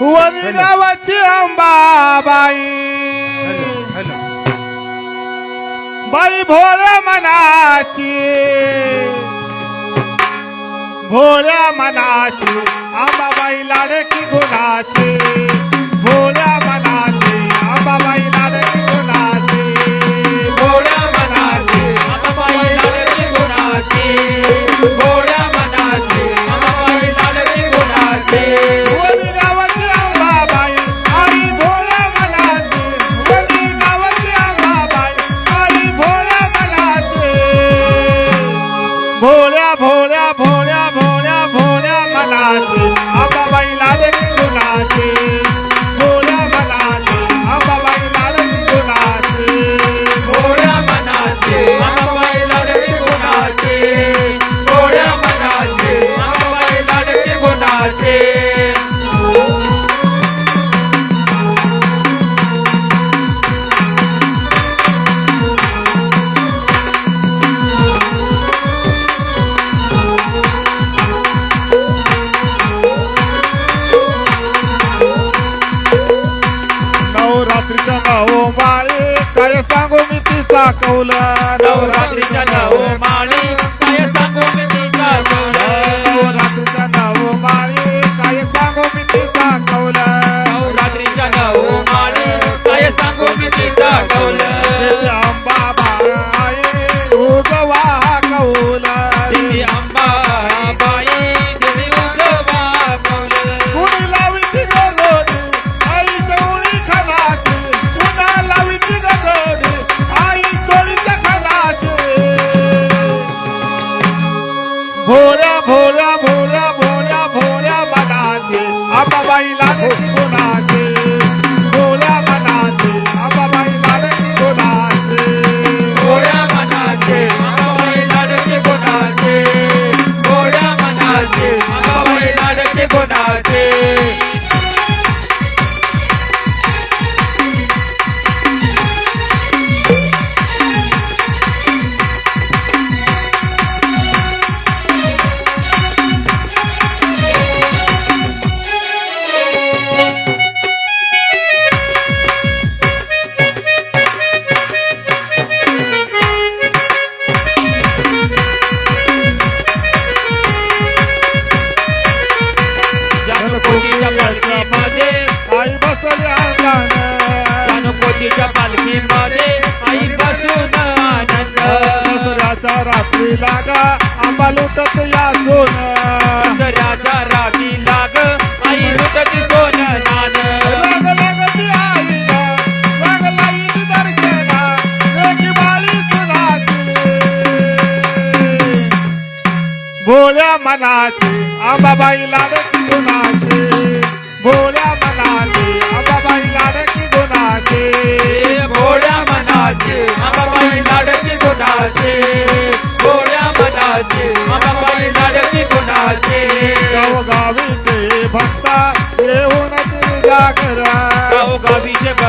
वरी गावाची अंबाबाई. बाई भोळ्या मनाची. भोळ्या मनाची. आंबाबाई लाडकी गुणाची.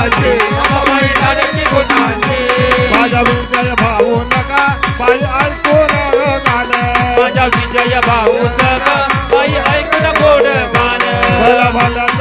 गुणाचे गुणाचे माझा विजय भाऊ नका बाई ऐकून कोण गाण.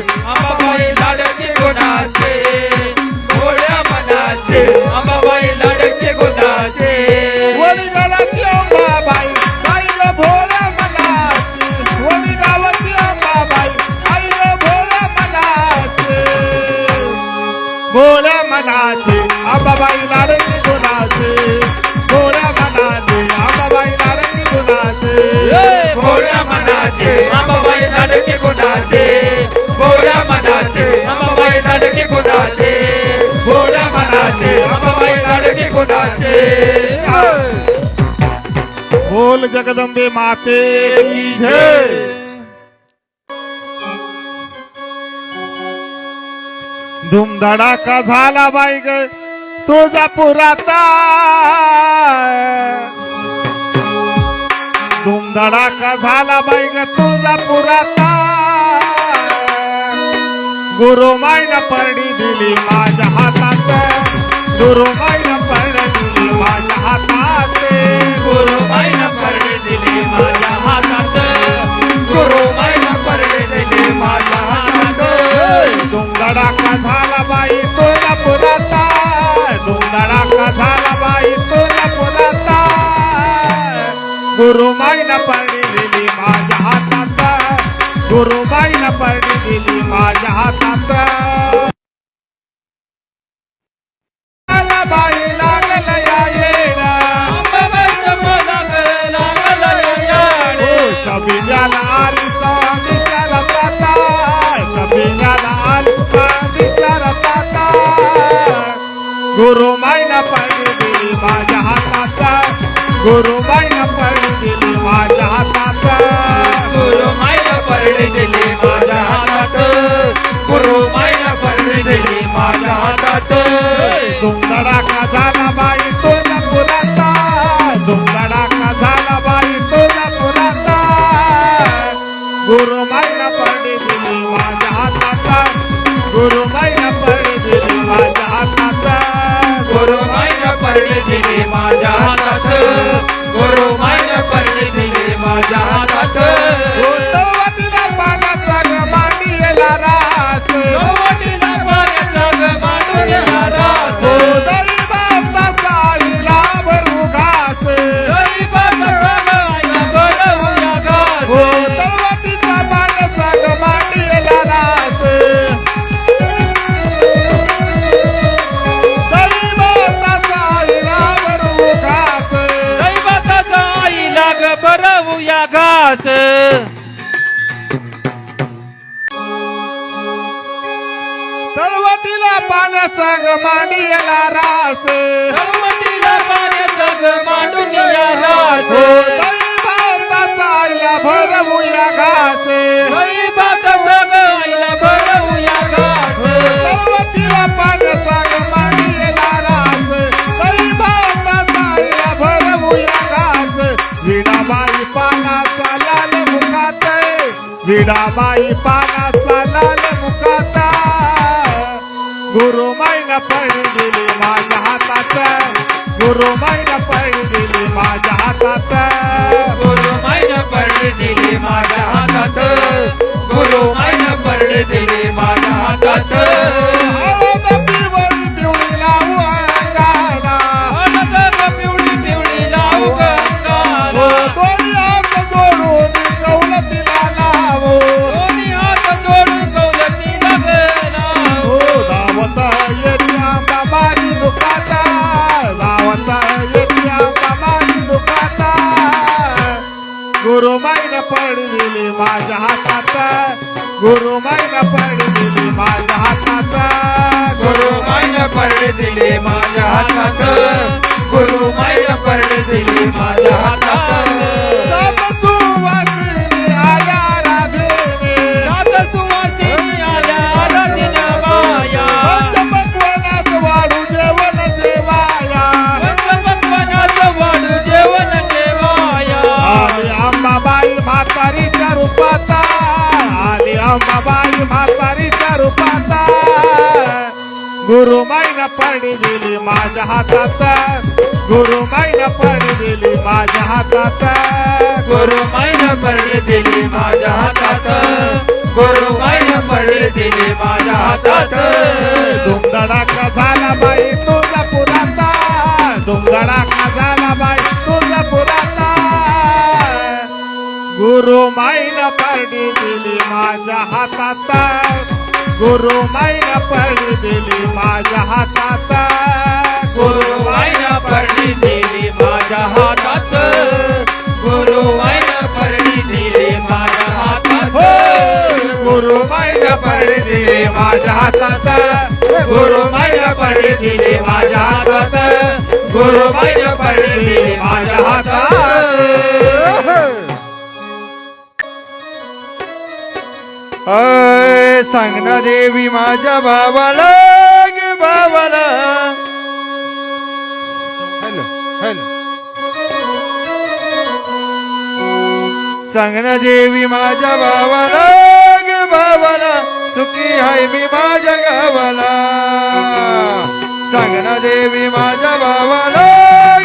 આપે कुणाचे? गोड्या मनाचे अंबाबाई लाडके कुणाचे? बोल जगदंबे माते की जय. धुमधडाका झाला बाई ग तुझा पुराता धुमधडाका झाला बाई ग तुझा पुराता गुरु मायना परडी दिली माझ्या हातात गुरु मायना परडी दिली माझ्या हातात गुरु मायना परडे दिली माझ्या हातात गुरु मायना परडे दिली माझ्या हातात धुमधडाका झाला बाई तुला पुराता धुमधडाका झाला बाई तुला पुराता गुरुबाईला परडी दिली गुरुबाईला परडी दिली माझ्या हातात. मला बाई लागल या येणं. अंबाबाईचं मनात लागलं गुरुबाईला दिली माझ्या हातात. गुरुबाईला परडे दिले विडाबाई पानाचा लाल मुखात गुरुमाईला पळी दिली माझ्या हातात गुरुमाईला पळी दिली माझ्या हातात गुरु मायना परडे दिले माझ्या हातात गुरु मायना परडे दिले माझ्या हातात गुरुमाईनं पडलेली माझ्या हाताचा. गुरु मायना दिले मा माझ्या हातात गुरुमाईनं पडी दिली माझ्या हातात गुरु मायना परडे दिले माझ्या हातात गुरु मायना परडे दिले माझ्या हातात धुमधडाका झाला बाई तुझा पुराता धुमधडाका झाला बाई तुझा पुराता गुरु माईनं परडी दिली माझ्या हातात गुरु माईनं परडी दिली माझ्या हातात गुरु परणी परडी दिली माझ्या हातात. गुरु परणी परडी दिली माझ्या गुरु मैन परणी दिली माझ्या हातात. गुरु मैन पड दिली माझ्या हातात. गुरु मैन पड दिली माझ्या हातात. सांगना देवी माझ्या भावाला. हॅलो हॅलो सांग ना देवी माझ्या भावाला भावाला सुखी हाय मी माझ्या गावाला. सांग ना देवी माझ्या भावाला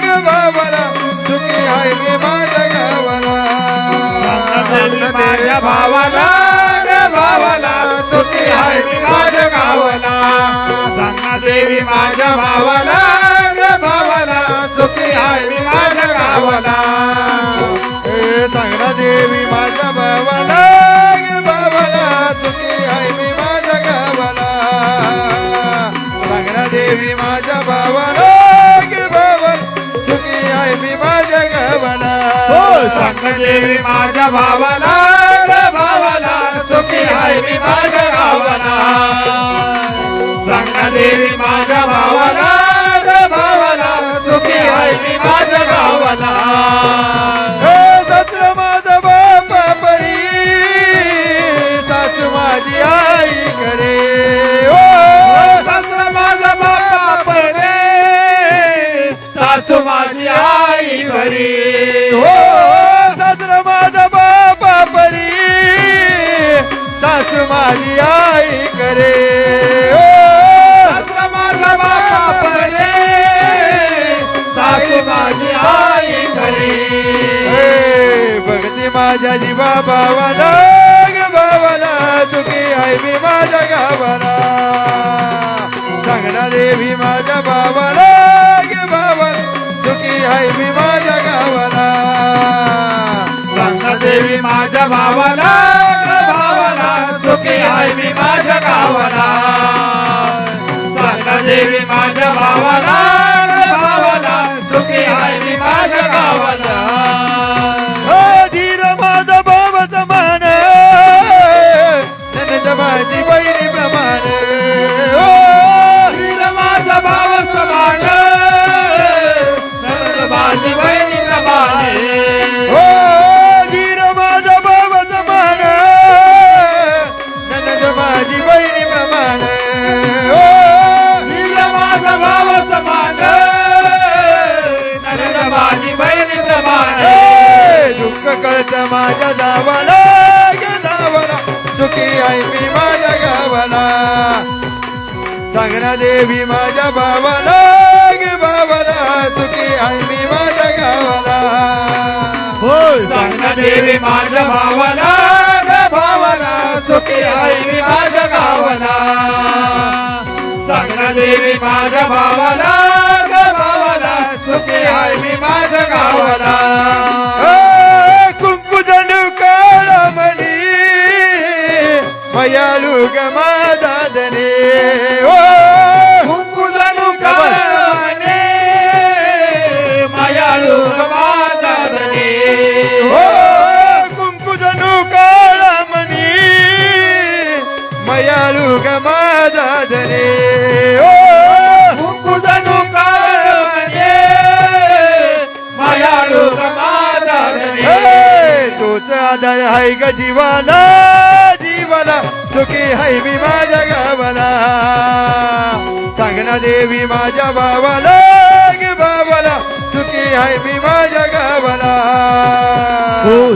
ग भावाला सुखी हाय मी माझ्या गावाला. देवी माझ्या भावाला भावाला सुखी हाय मी माझ्या गावाला. सांगा देवी माझ्या भावाला भावाला हाय मी माझ्या गावाला. ए सांगना देवी माझ्या भावाला. भावाला सुखी आहे मी माझ्या गावाला. सांगना देवी माझ्या भावाला. भावाला सुखी आहे मी माझ्या गावाला. हो सांगा देवी माझ्या भावाला. ग भावाला सुखी हाय मी माझ्या गावाला. जीवा भावाला ग भावाला चुकी आई मी माझ्या गावाला. सांगणार देवी माझ्या भावाला ग भावाला चुकी आई मी माझ्या गावाला. सांगणार देवी माझ्या भावाला सांगना देवी माझ्या भावाला भावाला सुखी आहे मी माझ्या गावाला. हो सांगना देवी माझ्या भावाला भावाला सुखी मी माझ्या गावाला. सांगना देवी माझ्या भावाला भावाला सुखी मी माझ्या गावाला. कुंकू जणू काळा मणी मयाळू ग माझा ग माझा धने. ओ कुंकुजनु काळाने मायाळू माझा धने. हे, तोच आधार हाय ग जीवाला. जीवाला सुखी हाय मी माझ्या गावाला. सांगना देवी माझ्या भावाला ग भावाला सुखी हाय मी माझ्या गावाला.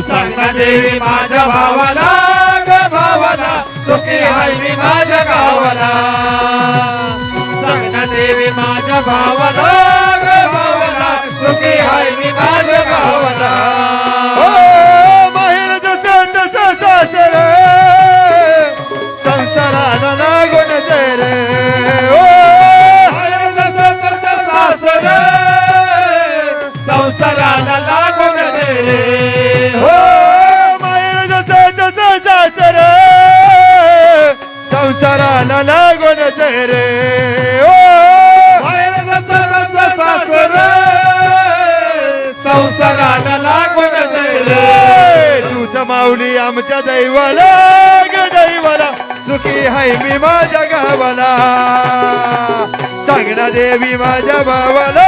सांगा देवी माझ्या भावाला. सुखी हाय माझ्या गावाला. देवी माझ्या भावाला. संसाराला लागून तेरे। ओ बाहेर जसं तसं सासर संसाराला लागून तेरे रे माऊली आमच्या दैवाला ग दैवाला सुखी हाय मी माझ्या गावाला. सांगना देवी माझ्या भावाला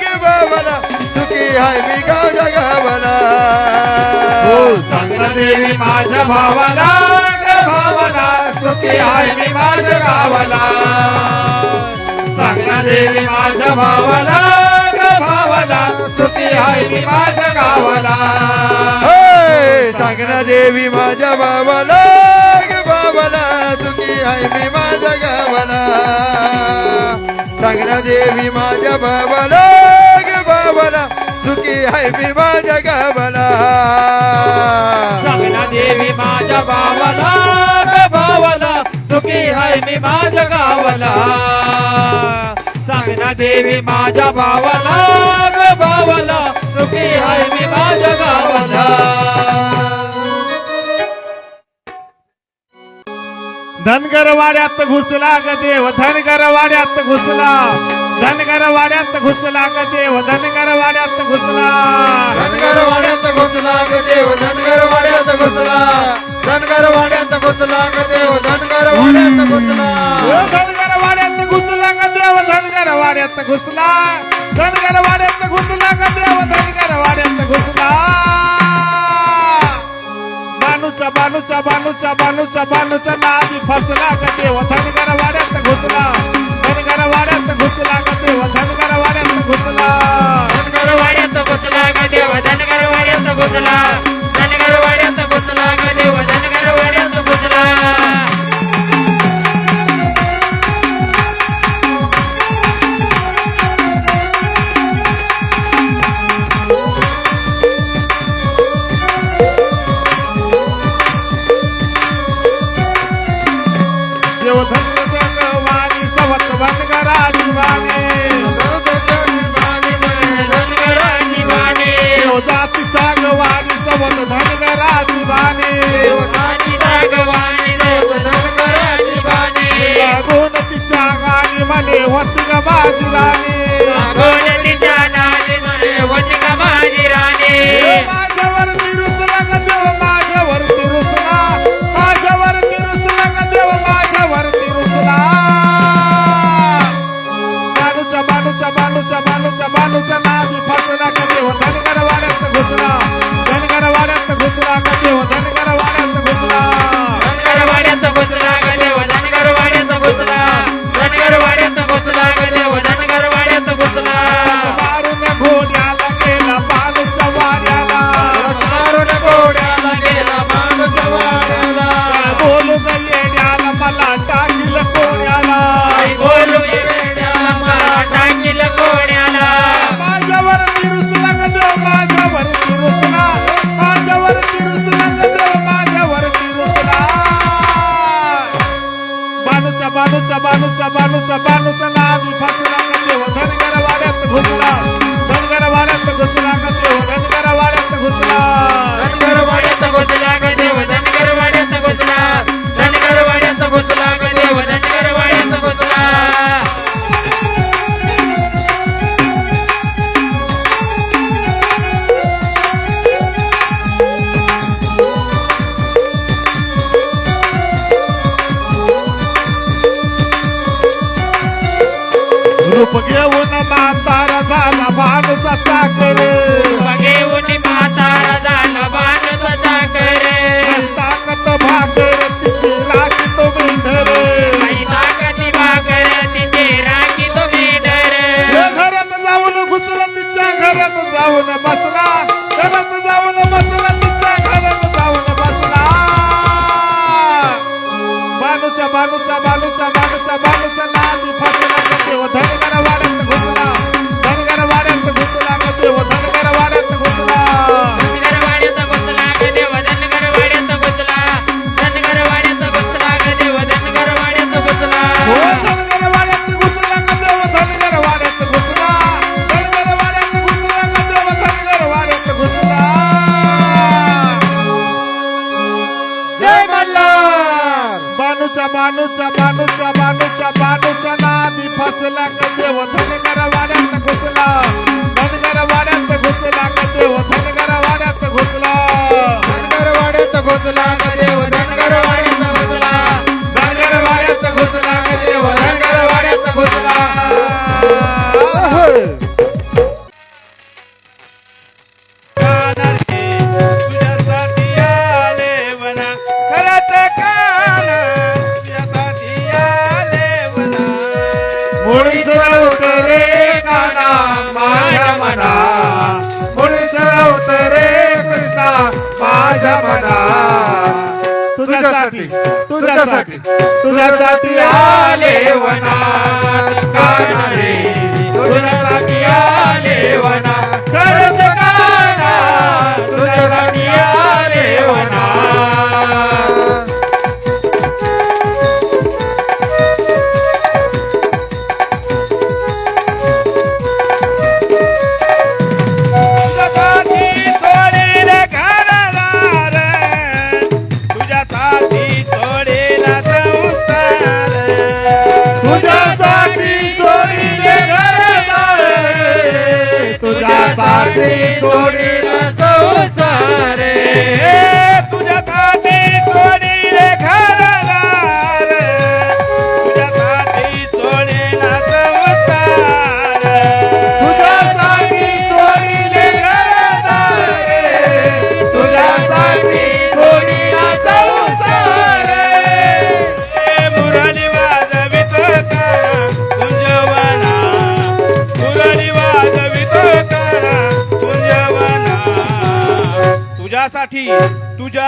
गे भावाला सुखी हाय मी माझ्या गावाला. सांगना देवी माझ्या भावाला सुखी आहे मी माझ्या गावाला सांगना देवी माझ्या भावाला भावाला? सुखी आहे मी माझ्या गावाला. हे, सांगना देवी माझ्या भावाला भावाला? सुखी हाय मी माझ्या गावाला. सांगना देवी माझ्या भावाला भावाला? सुखी हाय मी माझ्या गावाला. सांगना देवी माझ्या भावाला आहे मी माझ्या गावाला. सांगना देवी माझ्या भावाला ग भावाला सुखी आहे मी माझ्या गावाला. धनगर वाड्यात घुसला ग देव धनगर वाड्यात घुसला. धनगर वाड्यात घुसला ग देव धनगर वाड्यात घुसला. धनगर वाड्यात घुसला ग देव धनगर वाड्यात घुसला. धनगर वाड्यात घुसला ग देव? धनगर वाड्यात घुसला धनगर वाड्यात घुसला ग देव? धनगर वाड्यात घुसला धनगर वाड्यात घुसला ग देव? धनगर वाड्यात घुसला बानूचा बानूचा बानूचा बानूचा बानूचा नादी फसला ग देव? धनगर वाड्यात घुसला धनगर वाड्यात घुसला ग देव? धनगर वाड्यात घुसला धनगर वाड्यात घुसला ग देव? धनगर वाड्यात घुसला धनगर वाड्यात घुसला ग देव धनगर देव धनगर वाणी सवत धनगराची वाणी धनगराची वाणी देव चबानु चबानु चबानु चबानु चना नादी फसला कदेव धनगर वाड्यात घुसला. धनगर वाड्यात घुसला कदेव धनगर वाड्यात घुसला. धनगर वाड्यात घुसला कदेव तुझ्यासाठी. तुझ्यासाठी आले वना का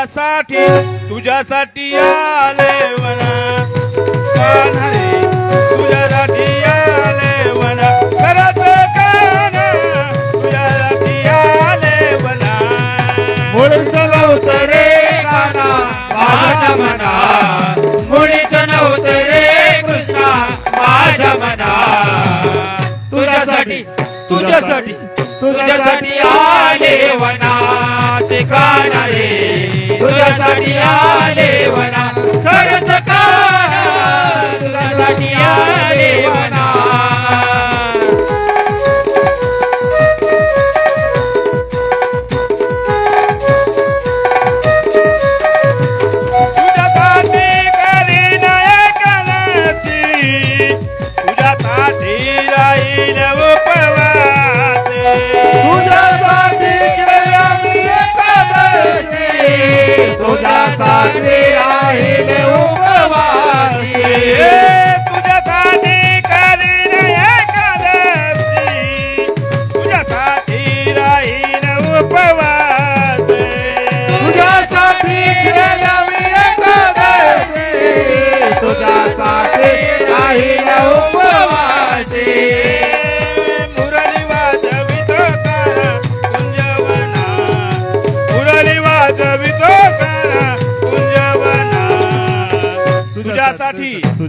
तुझ्यासाठी तुझ्यासाठी या.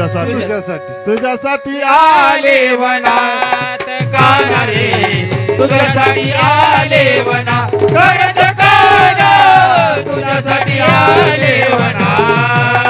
तुझ्यासाठी. तुझ्यासाठी. तुझ्यासाठी आले वनात तुझ्यासाठी आले वनात तुझ्यासाठी आले वनात